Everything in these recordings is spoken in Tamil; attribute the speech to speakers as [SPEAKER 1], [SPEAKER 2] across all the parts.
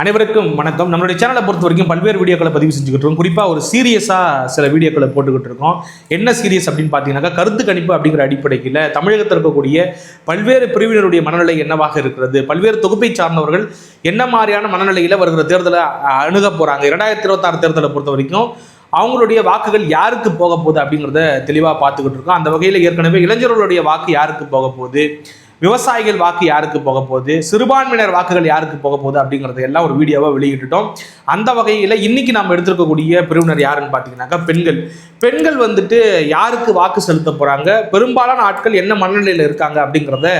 [SPEAKER 1] அனைவருக்கும் வணக்கம். நம்மளுடைய சேனலை பொறுத்த வரைக்கும் பல்வேறு வீடியோக்களை பதிவு செஞ்சுக்கிட்டு இருக்கோம். குறிப்பாக ஒரு சீரியஸாக சில வீடியோக்களை போட்டுக்கிட்டு இருக்கோம். என்ன சீரியஸ் அப்படின்னு பார்த்தீங்கன்னாக்கா கருத்து கணிப்பு அப்படிங்கிற அடிப்படையில் தமிழகத்தில் இருக்கக்கூடிய பல்வேறு பிரிவினருடைய மனநிலை என்னவாக இருக்கிறது? பல்வேறு தொகுப்பை சார்ந்தவர்கள் என்ன மாதிரியான மனநிலையில் வருகிற தேர்தலை அணுக போகிறாங்க இரண்டாயிரத்தி இருபத்தாறு தேர்தலை பொறுத்த வரைக்கும் அவங்களுடைய வாக்குகள் யாருக்கு போக போகுது அப்படிங்கிறத தெளிவாக பார்த்துக்கிட்டு இருக்கோம். அந்த வகையில் ஏற்கனவே இளைஞர்களுடைய வாக்கு யாருக்கு போக போகுது? விவசாயிகள் வாக்கு யாருக்கு போக போகுது? சிறுபான்மையினர் வாக்குகள் யாருக்கு போக போகுது அப்படிங்கிறத எல்லாம் ஒரு வீடியோவாக வெளியிட்டுட்டோம். அந்த வகையில் இன்னைக்கு நாம் எடுத்திருக்கக்கூடிய பிரிவினர் யாருன்னு பார்த்தீங்கன்னாக்கா பெண்கள். பெண்கள் வந்துட்டு யாருக்கு வாக்கு செலுத்த போகிறாங்க பெரும்பாலான ஆட்கள் என்ன மனநிலையில் இருக்காங்க அப்படிங்கிறத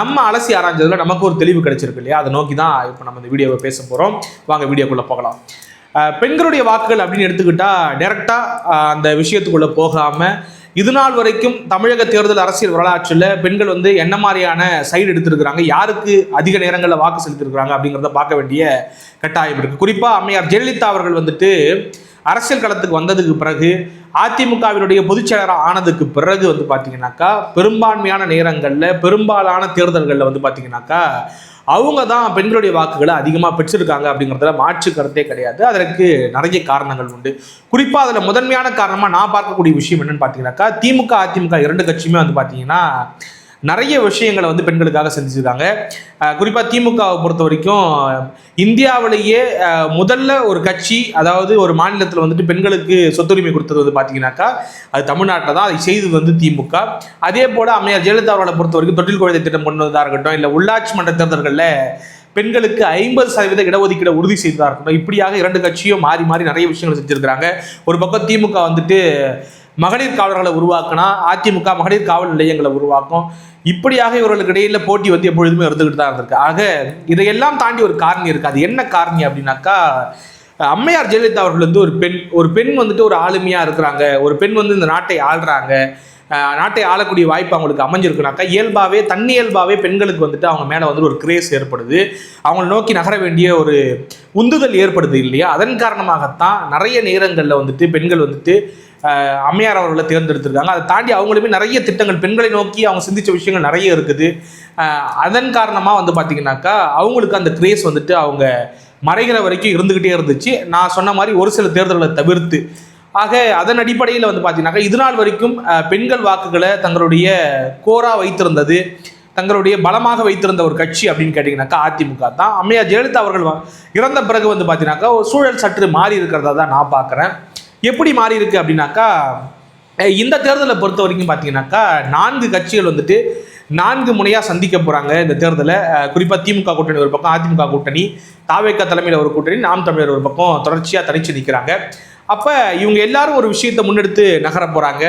[SPEAKER 1] நம்ம அலசி ஆராய்ஞ்சதில் நமக்கு ஒரு தெளிவு கிடைச்சிருக்கு இல்லையா? அதை நோக்கி தான் இப்போ நம்ம இந்த வீடியோவை பேச போகிறோம் வாங்க வீடியோக்குள்ளே போகலாம். பெண்களுடைய வாக்குகள் அப்படின்னு எடுத்துக்கிட்டா டேரெக்டாக அந்த விஷயத்துக்குள்ளே போகாமல் இது நாள் வரைக்கும் தமிழக தேர்தல் அரசியல் வரலாற்றில் பெண்கள் வந்து என்ன மாதிரியான சைடு எடுத்திருக்கிறாங்க யாருக்கு அதிக நேரங்களில் வாக்கு செலுத்திருக்கிறாங்க அப்படிங்கிறத பார்க்க வேண்டிய கட்டாயம் இருக்குது குறிப்பாக அம்மையார் ஜெயலலிதா அவர்கள் வந்துட்டு அரசியல் களத்துக்கு வந்ததுக்கு பிறகு அதிமுகவினுடைய பொதுச்செயலராக ஆனதுக்கு பிறகு வந்து பார்த்தீங்கன்னாக்கா பெரும்பான்மையான நேரங்களில் பெரும்பாலான தேர்தல்களில் வந்து பார்த்தீங்கன்னாக்கா அவங்க தான் பெண்களுடைய வாக்குகளை அதிகமாக பெற்றிருக்காங்க அப்படிங்கிறதுல மாற்று கருத்தே கிடையாது. அதற்கு நிறைய காரணங்கள் உண்டு. குறிப்பாக அதில் முதன்மையான காரணமாக நான் பார்க்கக்கூடிய விஷயம் என்னன்னு பார்த்தீங்கன்னாக்கா திமுக அதிமுக இரண்டு கட்சியுமே வந்து பார்த்தீங்கன்னா நிறைய விஷயங்களை வந்து பெண்களுக்காக செஞ்சுருக்காங்க. குறிப்பாக திமுகவை பொறுத்த வரைக்கும் இந்தியாவிலேயே முதல்ல ஒரு கட்சி அதாவது ஒரு மாநிலத்தில் வந்துட்டு பெண்களுக்கு சொத்துரிமை கொடுத்தது வந்து பார்த்தீங்கன்னாக்கா அது தமிழ்நாட்டில் தான் அதை செய்தது வந்து திமுக. அதே போல் அம்மையார் ஜெயலலிதா அவர்களை பொறுத்த வரைக்கும் தொட்டில் குழந்தை திட்டம் கொண்டு வந்ததாக இருக்கட்டும் இல்லை உள்ளாட்சி மன்ற தேர்தல்களில் பெண்களுக்கு ஐம்பது சதவீத இடஒதுக்கீடு உறுதி செய்ததாக இருக்கட்டும் இப்படியாக இரண்டு கட்சியும் மாறி மாறி நிறைய விஷயங்கள் செஞ்சுருக்கிறாங்க. ஒரு பக்கம் திமுக வந்துட்டு மகளிர் காவலர்களை உருவாக்கினா அதிமுக மகளிர் காவல் நிலையங்களை உருவாக்கும். இப்படியாக இவர்களுக்கு இடையில போட்டி வந்து எப்பொழுதுமே இருந்துகிட்டு தான் இருந்திருக்கு ஆக இதையெல்லாம் தாண்டி ஒரு காரணி இருக்கு. அது என்ன காரணி அப்படின்னாக்கா அம்மையார் ஜெயலலிதா அவர்கள் வந்து ஒரு பெண் ஒரு பெண் வந்துட்டு ஒரு ஆளுமையாக இருக்கிறாங்க. ஒரு பெண் வந்து இந்த நாட்டை ஆள்றாங்க. நாட்டை ஆளக்கூடிய வாய்ப்பு அவங்களுக்கு அமைஞ்சிருக்குனாக்கா இயல்பாகவே தன்னியல்பாகவே பெண்களுக்கு வந்துட்டு அவங்க மேலே வந்து ஒரு கிரேஸ் ஏற்படுது. அவங்கள நோக்கி நகர வேண்டிய ஒரு உந்துதல் ஏற்படுது இல்லையா? அதன் காரணமாகத்தான் நிறைய நேரங்களில் வந்துட்டு பெண்கள் வந்துட்டு அம்மையார் அவர்களை தேர்ந்தெடுத்திருக்காங்க. அதை தாண்டி அவங்களுமே நிறைய திட்டங்கள் பெண்களை நோக்கி அவங்க சிந்திச்ச விஷயங்கள் நிறைய இருக்குது. அதன் காரணமாக வந்து பார்த்தீங்கன்னாக்கா அவங்களுக்கு அந்த கிரேஸ் வந்துட்டு அவங்க மறைகிற வரைக்கும் இருந்துக்கிட்டே இருந்துச்சு. நான் சொன்ன மாதிரி ஒரு சில தேர்தல்களை தவிர்த்து ஆக அதன் அடிப்படையில் வந்து பார்த்தீங்கன்னாக்கா இது நாள் வரைக்கும் பெண்கள் வாக்குகளை தங்களுடைய கோரா வைத்திருந்தது தங்களுடைய பலமாக வைத்திருந்த ஒரு கட்சி அப்படின்னு கேட்டிங்கனாக்கா அதிமுக தான். அம்மையா ஜெயலலிதா அவர்கள் இறந்த பிறகு வந்து பார்த்தீங்கன்னாக்கா ஒரு சூழல் சற்று மாறி இருக்கிறதா தான் நான் பார்க்குறேன் எப்படி மாறி இருக்கு அப்படின்னாக்கா இந்த தேர்தலை பொறுத்த வரைக்கும் பார்த்தீங்கன்னாக்கா நான்கு கட்சிகள் வந்துட்டு நான்கு முனையாக சந்திக்க போகிறாங்க இந்த தேர்தலை. குறிப்பாக திமுக கூட்டணி ஒரு பக்கம் அதிமுக கூட்டணி தாவேக்கா தலைமையில் ஒரு கூட்டணி நாம் தமிழர் ஒரு பக்கம் தொடர்ச்சியாக தனிச்சு நிற்கிறாங்க அப்போ இவங்க எல்லாரும் ஒரு விஷயத்தை முன்னெடுத்து நகர போகிறாங்க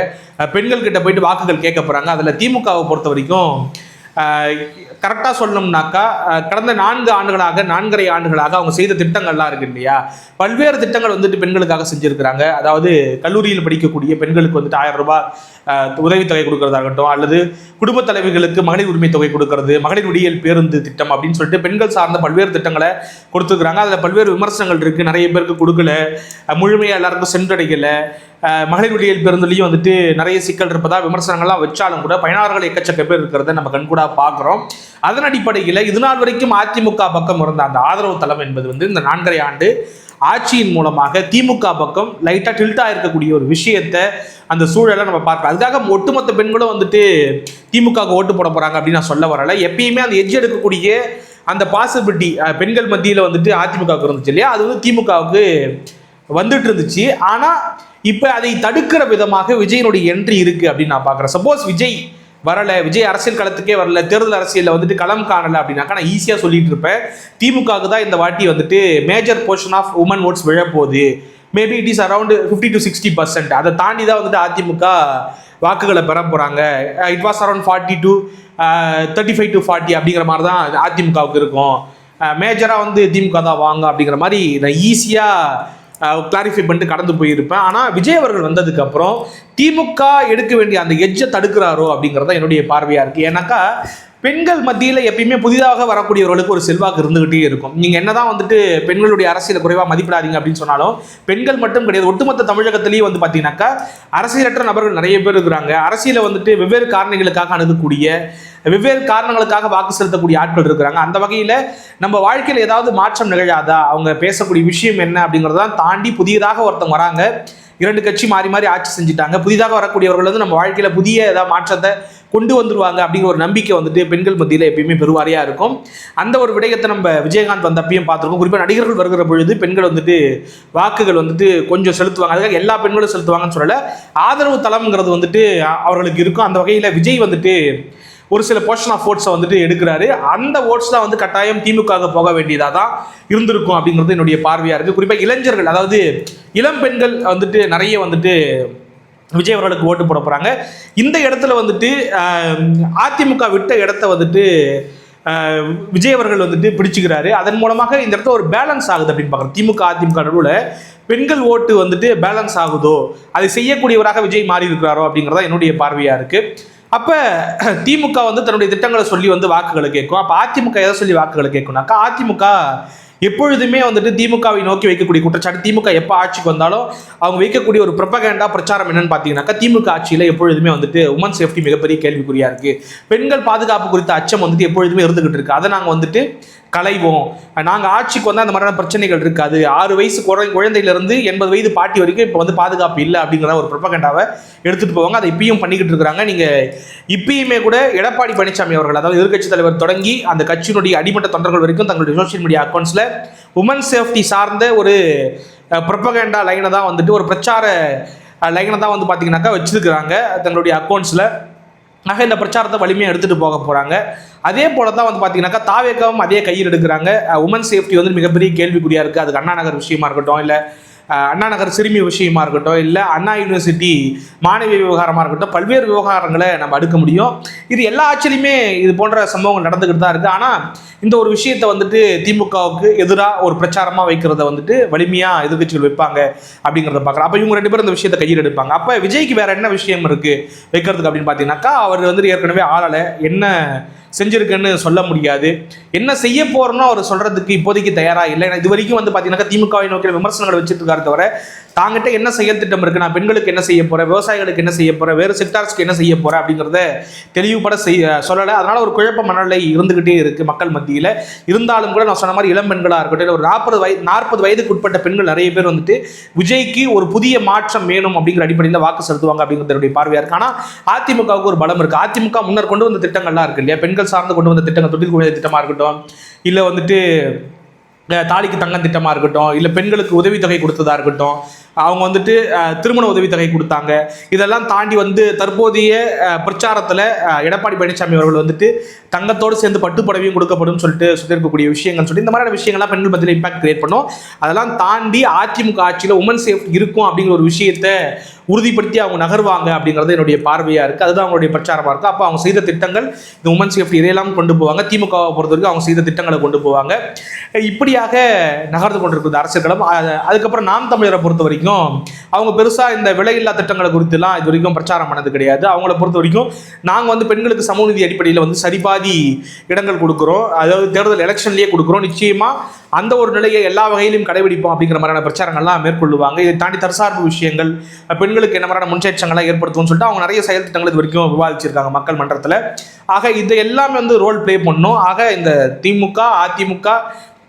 [SPEAKER 1] பெண்கள் கிட்ட போயிட்டு வாக்குகள் கேட்க போகிறாங்க அதில் திமுகவை பொறுத்த வரைக்கும் கரெக்டாக சொல்லணும்னாக்கா கடந்த நான்கு ஆண்டுகளாக நான்கரை ஆண்டுகளாக அவங்க செய்த திட்டங்கள்லாம் இருக்கு இல்லையா? பல்வேறு திட்டங்கள் வந்துட்டு பெண்களுக்காக செஞ்சுருக்கிறாங்க. அதாவது கல்லூரியில் படிக்கக்கூடிய பெண்களுக்கு வந்துட்டு ஆயிரம் ரூபாய் உதவித்தொகை கொடுக்கறதா இருக்கட்டும் அல்லது குடும்ப தலைவிகளுக்கு மகளிர் உரிமை தொகை கொடுக்கறது மகளிர் விடியல் பேருந்து திட்டம் அப்படின்னு சொல்லிட்டு பெண்கள் சார்ந்த பல்வேறு திட்டங்களை கொடுத்துருக்குறாங்க. அதில் பல்வேறு விமர்சனங்கள் இருக்குது நிறைய பேருக்கு கொடுக்கல. முழுமையாக எல்லாருக்கும் சென்றடைக்கல மகளிர் விடியல் பேருந்துலையும் வந்துட்டு நிறைய சிக்கல் இருப்பதா விமர்சனங்கள்லாம் வச்சாலும் கூட பயனாளர்கள் எக்கச்சக்க பேர் இருக்கிறத நம்ம கண்கூடா பார்க்குறோம் அதன் அடிப்படையில் இது நாள் வரைக்கும் அதிமுக பக்கம் இருந்த அந்த ஆதரவு தளம் என்பது வந்து இந்த நான்கரை ஆண்டு ஆட்சியின் மூலமாக திமுக பக்கம் லைட்டாக டில்ட்டாக இருக்கக்கூடிய ஒரு விஷயத்தை அந்த சூழலை நம்ம பார்க்கலாம் அதுக்காக ஒட்டுமொத்த பெண்களும் வந்துட்டு திமுகவுக்கு ஓட்டு போட போகிறாங்க அப்படின்னு நான் சொல்ல வரல. எப்பயுமே அந்த எட்ஜ் எடுக்கக்கூடிய அந்த பாசிபிலிட்டி பெண்கள் மத்தியில் வந்துட்டு அதிமுகவுக்கு இருந்துச்சு இல்லையா? அது வந்து திமுகவுக்கு வந்துட்டு இருந்துச்சு. ஆனால் இப்போ அதை தடுக்கிற விதமாக விஜயனுடைய என்ட்ரி இருக்குது அப்படின்னு நான் பார்க்குறேன். சப்போஸ் விஜய் வரல. விஜய் அரசியல் களத்துக்கே வரல. தேர்தல் அரசியலில் வந்துட்டு களம் காணல அப்படின்னாக்கா நான் ஈஸியாக சொல்லிட்டு இருப்பேன் திமுகவுக்கு தான் இந்த வாட்டி வந்துட்டு major portion of women votes விழப்போகுது maybe it is around fifty to sixty percent அதை தாண்டி தான் வந்துட்டு அதிமுக வாக்குகளை பெற போகிறாங்க it was around forty to thirty five to forty அப்படிங்கிற மாதிரி தான் அதிமுகவுக்கு இருக்கும். Uh, மேஜராக வந்து திமுக தான் வாங்க அப்படிங்கிற மாதிரி நான் ஈஸியாக கிளாரிஃபை பண்ணிட்டு கடந்து போயிருப்பேன். ஆனால் விஜய் அவர்கள் வந்ததுக்கப்புறம் திமுக எடுக்க வேண்டிய அந்த எஜ்ஜை தடுக்கிறாரோ அப்படிங்கிறத என்னுடைய பார்வையாக இருக்குது ஏன்னாக்கா பெண்கள் மத்தியில் எப்பயுமே புதிதாக வரக்கூடியவர்களுக்கு ஒரு செல்வாக்கு இருந்துகிட்டே இருக்கும். நீங்கள் என்னதான் வந்துட்டு பெண்களுடைய அரசியல் குறைவாக மதிப்பிடாதீங்க அப்படின்னு சொன்னாலும் பெண்கள் மட்டும் கிடையாது. ஒட்டுமொத்த தமிழகத்திலேயே வந்து பார்த்தீங்கன்னாக்கா அரசியலற்ற நபர்கள் நிறைய பேர் இருக்கிறாங்க. அரசியலை வந்துட்டு வெவ்வேறு காரணங்களுக்காக அணுகக்கூடிய வெவ்வேறு காரணங்களுக்காக வாக்கு செலுத்தக்கூடிய ஆட்கள் இருக்கிறாங்க. அந்த வகையில் நம்ம வாழ்க்கையில் ஏதாவது மாற்றம் நிகழாதா? அவங்க பேசக்கூடிய விஷயம் என்ன அப்படிங்கிறதான் தாண்டி புதியதாக ஒருத்தவங்க வராங்க. இரண்டு கட்சி மாறி மாறி ஆட்சி செஞ்சுட்டாங்க. புதிதாக வரக்கூடியவர்கள் வந்து நம்ம வாழ்க்கையில் புதிய ஏதாவது மாற்றத்தை கொண்டு வந்துருவாங்க அப்படிங்கிற ஒரு நம்பிக்கை வந்துட்டு பெண்கள் மத்தியில் எப்பயுமே பெருவாரியாக இருக்கும். அந்த ஒரு விடயத்தை நம்ம விஜயகாந்த் வந்தப்பையும் பார்த்துருக்கோம். குறிப்பாக நடிகர்கள் வருகிற பொழுது பெண்கள் வந்துட்டு வாக்குகள் வந்துட்டு கொஞ்சம் செலுத்துவாங்க. அதுக்காக எல்லா பெண்களும் செலுத்துவாங்கன்னு சொல்லலை. ஆதரவு தளம்ங்கிறது வந்துட்டு அவர்களுக்கு இருக்கும். அந்த வகையில் விஜய் வந்துட்டு ஒரு சில போர்ஷன் ஆஃப் ஓட்ஸை வந்துட்டு எடுக்கிறாரு. அந்த ஓட்ஸ் தான் வந்து கட்டாயம் திமுக போக வேண்டியதாக தான் இருந்திருக்கும் அப்படிங்கிறது என்னுடைய பார்வையாக இருக்குது குறிப்பாக இளைஞர்கள் அதாவது இளம் பெண்கள் வந்துட்டு நிறைய வந்துட்டு விஜய் அவர்களுக்கு ஓட்டு போட போகிறாங்க இந்த இடத்துல வந்துட்டு அதிமுக விட்ட இடத்த வந்துட்டு விஜய் அவர்கள் வந்துட்டு பிடிச்சுக்கிறாரு. அதன் மூலமாக இந்த இடத்துல ஒரு பேலன்ஸ் ஆகுது அப்படின்னு பார்க்குறோம். திமுக அதிமுக நடுவில் பெண்கள் ஓட்டு வந்துட்டு பேலன்ஸ் ஆகுதோ அதை செய்யக்கூடியவராக விஜய் மாறி இருக்கிறாரோ அப்படிங்கிறதா என்னுடைய பார்வையாக இருக்குது அப்போ திமுக வந்து தன்னுடைய திட்டங்களை சொல்லி வந்து வாக்குகளை கேட்கும். அப்போ அதிமுக எதை சொல்லி வாக்குகளை கேட்கும்னாக்கா அதிமுக எப்பொழுதுமே வந்துட்டு திமுகவை நோக்கி வைக்கக்கூடிய குற்றச்சாட்டு திமுக எப்போ ஆட்சிக்கு வந்தாலும் அவங்க வைக்கக்கூடிய ஒரு ப்ரொபகேண்டா பிரச்சாரம் என்னன்னு பார்த்தீங்கன்னாக்கா திமுக ஆட்சியில் எப்பொழுதுமே வந்துட்டு உமன் சேஃப்டி மிகப்பெரிய கேள்விக்குறியா இருக்கு. பெண்கள் பாதுகாப்பு குறித்த அச்சம் வந்துட்டு எப்பொழுதுமே இருந்துகிட்டு இருக்கு. அதை நாங்கள் வந்துட்டு களைவோம். நாங்கள் ஆட்சிக்கு வந்தால் அந்த மாதிரியான பிரச்சனைகள் இருக்காது. ஆறு வயசு குழ குழந்தையிலிருந்து எண்பது வயது பாட்டி வரைக்கும் இப்போ வந்து பாதுகாப்பு இல்லை அப்படிங்கிற ஒரு ப்ரொபகண்டாவை எடுத்துகிட்டு போவாங்க. அதை இப்பயும் பண்ணிக்கிட்டு இருக்கிறாங்க. நீங்கள் இப்பயுமே கூட எடப்பாடி பழனிசாமி அவர்கள் அதாவது எதிர்க்கட்சி தலைவர் தொடங்கி அந்த கட்சியினுடைய அடிமட்ட தொண்டர்கள் வரைக்கும் தங்களுடைய சோஷியல் மீடியா அக்கௌண்ட்ஸில் உமன் சேஃப்டி சார்ந்த ஒரு ப்ரொப்பகேண்டா லைனை தான் வந்துட்டு ஒரு பிரச்சார லைனை தான் வந்து பார்த்தீங்கன்னாக்கா வச்சிருக்கிறாங்க தங்களுடைய அக்கௌண்ட்ஸில் ஆக இந்த பிரச்சாரத்தை வலிமையாக எடுத்துகிட்டு போக போகிறாங்க அதே போல தான் வந்து பார்த்தீங்கன்னாக்கா தாவேக்காவும் அதே கையில் எடுக்கிறாங்க. உமன் சேஃப்டி வந்து மிகப்பெரிய கேள்விக்குறியாக இருக்குது அதுக்கு அண்ணா நகர் விஷயமா இருக்கட்டும் இல்லை அண்ணா நகர் சிறுமி விஷயமா இருக்கட்டும் இல்லை அண்ணா யூனிவர்சிட்டி மாணவி விவகாரமாக இருக்கட்டும் பல்வேறு விவகாரங்களை நம்ம அடுக்க முடியும். இது எல்லா ஆட்சியிலையுமே இது போன்ற சம்பவங்கள் நடந்துக்கிட்டு தான் இருக்குது ஆனால் இந்த ஒரு விஷயத்தை வந்துட்டு திமுகவுக்கு எதிராக ஒரு பிரச்சாரமாக வைக்கிறத வந்துட்டு வலிமையாக எதிர்கட்சிகள் வைப்பாங்க அப்படிங்கிறத பார்க்குறோம். அப்போ இவங்க ரெண்டு பேரும் இந்த விஷயத்தை கையில் எடுப்பாங்க. அப்போ விஜய்க்கு வேறு என்ன விஷயம் இருக்குது வைக்கிறதுக்கு அப்படின்னு பார்த்தீங்கன்னாக்கா அவர் வந்துட்டு ஏற்கனவே ஆளலை என்ன செஞ்சிருக்குன்னு சொல்ல முடியாது. என்ன செய்ய போறோம்னு அவர் சொல்றதுக்கு இப்போதைக்கு தயாரா இல்லை. இது வரைக்கும் வந்து பார்த்தீங்கன்னா திமுகவை நோக்கிய விமர்சனங்கள் வச்சுட்டு இருக்காரு தவிர தாங்கிட்ட என்ன செயல் திட்டம் இருக்கு? நான் பெண்களுக்கு என்ன செய்ய போறேன்? விவசாயிகளுக்கு என்ன செய்ய போறேன்? வேறு செக்டார்ஸ்க்கு என்ன செய்ய போறேன்? அப்படிங்கிறத தெளிவுபட செய்ய சொல்லலை. அதனால ஒரு குழப்ப மனநிலை இருந்துகிட்டே இருக்கு மக்கள் மத்தியில். இருந்தாலும் கூட நான் சொன்ன மாதிரி இளம் பெண்களாக இருக்கட்டும் இல்லை ஒரு நாற்பது வயது நாற்பது வயதுக்கு உட்பட்ட பெண்கள் நிறைய பேர் வந்துட்டு விஜய்க்கு ஒரு புதிய மாற்றம் வேணும் அப்படிங்கிற அடிப்படையில் வாக்கு செலுத்துவாங்க அப்படிங்கிறது பார்வையாக இருக்கு. ஆனால் அதிமுகவுக்கு ஒரு பலம் இருக்கு. அதிமுக முன்னர் கொண்டு வந்த திட்டங்கள்லாம் இருக்கு இல்லையா? பெண்கள் சார்ந்து கொண்டு வந்த திட்டங்கள் தொழில் குழந்தை திட்டமாக இருக்கட்டும் இல்லை வந்துட்டு தாலிக்கு தங்கம் திட்டமாக இருக்கட்டும் இல்லை பெண்களுக்கு உதவித்தொகை கொடுத்ததா இருக்கட்டும் அவங்க வந்துட்டு திருமண உதவித்தொகை கொடுத்தாங்க. இதெல்லாம் தாண்டி வந்து தற்போதைய பிரச்சாரத்தில் எடப்பாடி பழனிசாமி அவர்கள் வந்துட்டு தங்கத்தோடு சேர்ந்து பட்டுப்படவையும் கொடுக்கப்படும் சொல்லிட்டு சொல்லியிருக்கக்கூடிய விஷயங்கள் சொல்லி இந்த மாதிரியான விஷயங்கள்லாம் பெண்கள் மத்தியில் இம்பாக்ட் கிரியேட் பண்ணும். அதெல்லாம் தாண்டி அதிமுக ஆட்சியில் உமன் சேஃப்டி இருக்கும் அப்படிங்கிற ஒரு விஷயத்தை உறுதிப்படுத்தி அவங்க நகர்வாங்க அப்படிங்கிறது என்னுடைய பார்வையாக இருக்குது அதுதான் அவங்களுடைய பிரச்சாரமாக இருக்குது அப்போ அவங்க செய்த திட்டங்கள் இந்த உமன் சேஃப்டி இதையெல்லாம் கொண்டு போவாங்க. திமுகவை பொறுத்த வரைக்கும் அவங்க செய்த திட்டங்களை கொண்டு போவாங்க. இப்படியாக நகர்ந்து கொண்டிருக்குது அரசு களம். அதுக்கப்புறம் நாம் தமிழரை பொறுத்த வரைக்கும் அவங்க பெருசாக இந்த விலையில்லா திட்டங்களை குறித்துலாம் இது வரைக்கும் பிரச்சாரம் பண்ணது கிடையாது. அவங்கள பொறுத்த வரைக்கும் நாங்கள் வந்து பெண்களுக்கு சமூக நீதி அடிப்படையில் வந்து சரிபாதி இடங்கள் கொடுக்குறோம். அதாவது தேர்தல் எலெக்ஷன்லேயே கொடுக்குறோம். நிச்சயமாக அந்த ஒரு நிலையை எல்லா வகையிலும் கடைபிடிப்போம் அப்படிங்கிற மாதிரியான பிரச்சாரங்கள்லாம் மேற்கொள்ளுவாங்க. இதை தாண்டி தற்சார்பு விஷயங்கள் பெண்கள் பெண்களுக்கு என்ன மாதிரியான முன்னேற்றங்கள்லாம் ஏற்படுத்தும்னு சொல்லிட்டு அவங்க நிறைய செயல் திட்டங்கள் இது வரைக்கும் விவாதிச்சிருக்காங்க மக்கள் மன்றத்தில். ஆக இது எல்லாமே வந்து ரோல் ப்ளே பண்ணும். ஆக இந்த திமுக அதிமுக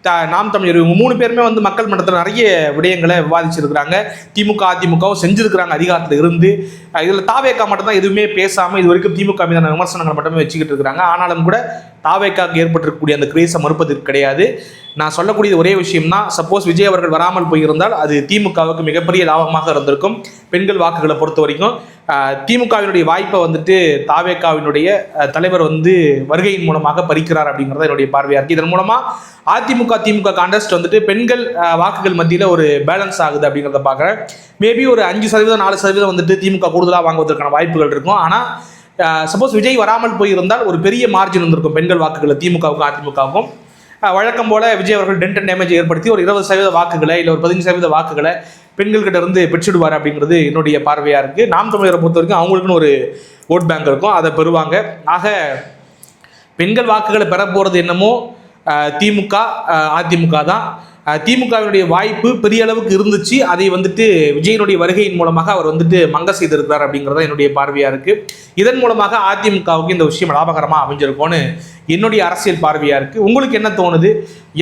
[SPEAKER 1] த- நாம் தமிழர் இவங்க மூணு பேருமே வந்து மக்கள் மன்றத்தில் நிறைய விடயங்களை விவாதிச்சிருக்கிறாங்க. திமுக அதிமுகவும் செஞ்சிருக்கிறாங்க அதிகாரத்தில் இருந்து. இதில் தாவேக்கா மட்டும் தான் எதுவுமே பேசாமல் இது வரைக்கும் திமுக மீதான விமர்சனங்களை மட்டுமே வச்சுக்கிட்டு இருக்கிறாங்க. ஆனாலும் கூட தாவேக்காக்கு ஏற்பட்டிருக்கக்கூடிய அந்த கிரேஸை மறுப்பதற்கு கிடையாது. நான் சொல்லக்கூடிய ஒரே விஷயம் தான் சப்போஸ் விஜய் அவர்கள் வராமல் போயிருந்தால் அது திமுகவுக்கு மிகப்பெரிய லாபமாக இருந்திருக்கும். பெண்கள் வாக்குகளை பொறுத்த வரைக்கும் திமுகவினுடைய வாய்ப்பை வந்துட்டு தாவேக்காவினுடைய தலைவர் வந்து வருகையின் மூலமாக பறிக்கிறார் அப்படிங்கிறது என்னுடைய பார்வையாக இருக்குது இதன் மூலமாக அதிமுக திமுக கான்டெஸ்ட் வந்துட்டு பெண்கள் வாக்குகள் மத்தியில் ஒரு பேலன்ஸ் ஆகுது அப்படிங்கிறத பார்க்குறேன். மேபி ஒரு அஞ்சு சதவீதம் நாலு சதவீதம் வந்துட்டு திமுக கூடுதலாக வாங்குவதற்கான வாய்ப்புகள் இருக்கும். ஆனால் சப்போஸ் விஜய் வராமல் போயிருந்தால் ஒரு பெரிய மார்ஜின் இருந்திருக்கும் பெண்கள் வாக்குகளை திமுகவுக்கும் அதிமுகவுக்கும். வழக்கம் போல விஜய் அவர்கள் டென்ட் அண்ட் டேமேஜ் ஏற்படுத்தி ஒரு இருபது சதவீத வாக்குகளை இல்லை ஒரு பதினஞ்சு சதவீத வாக்குகளை பெண்கள்கிட்ட இருந்து பெற்றுடுவார் அப்படிங்கிறது என்னுடைய பார்வையாக இருக்குது நாம் தமிழரை பொறுத்த வரைக்கும் அவங்களுக்குன்னு ஒரு ஓட் பேங்க் இருக்கும். அதை பெறுவாங்க. ஆக பெண்கள் வாக்குகளை பெற போகிறது என்னமோ திமுக அதிமுக தான். திமுகவினுடைய வாய்ப்பு பெரிய அளவுக்கு இருந்துச்சு. அதை வந்துட்டு விஜயனுடைய வருகையின் மூலமாக அவர் வந்துட்டு மங்க செய்திருக்கிறார் அப்படிங்கிறது என்னுடைய பார்வையாக இருக்கு. இதன் மூலமாக அதிமுகவுக்கு இந்த விஷயம் லாபகரமாக அமைஞ்சிருக்கும்னு என்னுடைய அரசியல் பார்வையாக இருக்கு. உங்களுக்கு என்ன தோணுது?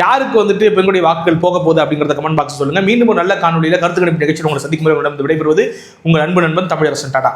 [SPEAKER 1] யாருக்கு வந்துட்டு பெண்களுடைய வாக்குகள் போக போகுது அப்படிங்கிறத கமெண்ட் பாக்ஸ் சொல்லுங்க. மீண்டும் ஒரு நல்ல காணொலியில் கருத்து கணிப்பு நிகழ்ச்சியில் உங்களை சந்திக்கும் விடைபெறுவது உங்கள் அன்பு நண்பன் தமிழரசன் டாடா.